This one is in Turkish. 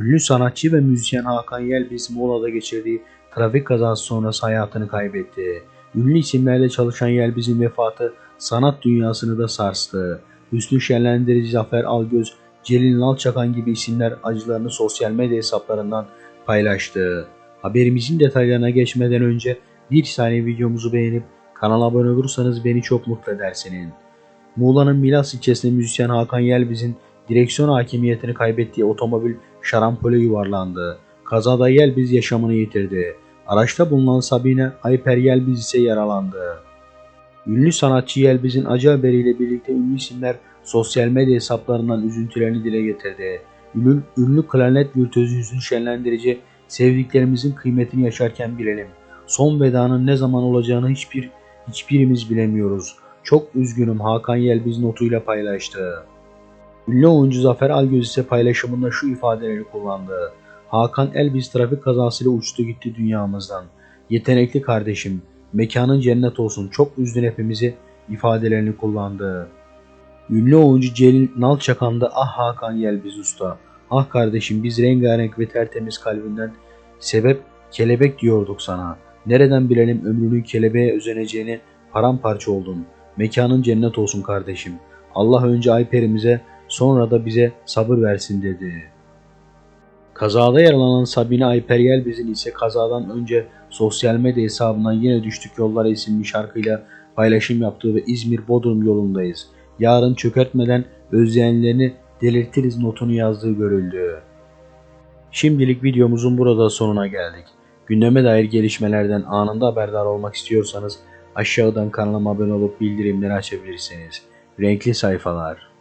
Ünlü sanatçı ve müzisyen Hakan Yelbiz Muğla'da geçirdiği trafik kazası sonrası hayatını kaybetti. Ünlü isimlerle çalışan Yelbiz'in vefatı sanat dünyasını da sarstı. Hüsnü Şenlendirici, Zafer Algöz, Celil Nalçakan gibi isimler acılarını sosyal medya hesaplarından paylaştı. Haberimizin detaylarına geçmeden önce bir saniye videomuzu beğenip kanala abone olursanız beni çok mutlu edersiniz. Muğla'nın Milas ilçesinde müzisyen Hakan Yelbiz'in direksiyon hakimiyetini kaybettiği otomobil şarampole yuvarlandı. Kazada Yelbiz yaşamını yitirdi. Araçta bulunan Sabine Ayper Yelbiz ise yaralandı. Ünlü sanatçı Yelbiz'in acı haberiyle birlikte ünlü isimler sosyal medya hesaplarından üzüntülerini dile getirdi. Ünlü, ünlü klarnet virtüözü Hüsnü Şenlendirici sevdiklerimizin kıymetini yaşarken bilelim. Son vedanın ne zaman olacağını hiçbir hiçbirimiz bilemiyoruz. Çok üzgünüm Hakan Yelbiz notuyla paylaştı. Ünlü oyuncu Zafer Algöz ise paylaşımında şu ifadeleri kullandı. Hakan Elbiz trafik kazasıyla uçtu gitti dünyamızdan. Yetenekli kardeşim, mekanın cennet olsun çok üzdün hepimizi ifadelerini kullandı. Ünlü oyuncu Celil Nalçakan da ah Hakan Yelbiz usta, ah kardeşim biz rengarenk ve tertemiz kalbinden sebep kelebek diyorduk sana. Nereden bilelim ömrünün kelebeğe özeneceğini paramparça oldun. Mekanın cennet olsun kardeşim. Allah önce Ayper'imize sonra da bize sabır versin dedi. Kazada yaralanan Sabine Ayper Yelbiz'in ise kazadan önce sosyal medya hesabından yine düştük yollara isimli şarkıyla paylaşım yaptığı ve İzmir Bodrum yolundayız. Yarın çökertmeden özleyenlerini delirtiriz notunu yazdığı görüldü. Şimdilik videomuzun burada sonuna geldik. Gündeme dair gelişmelerden anında haberdar olmak istiyorsanız aşağıdan kanalıma abone olup bildirimleri açabilirsiniz. Renkli sayfalar.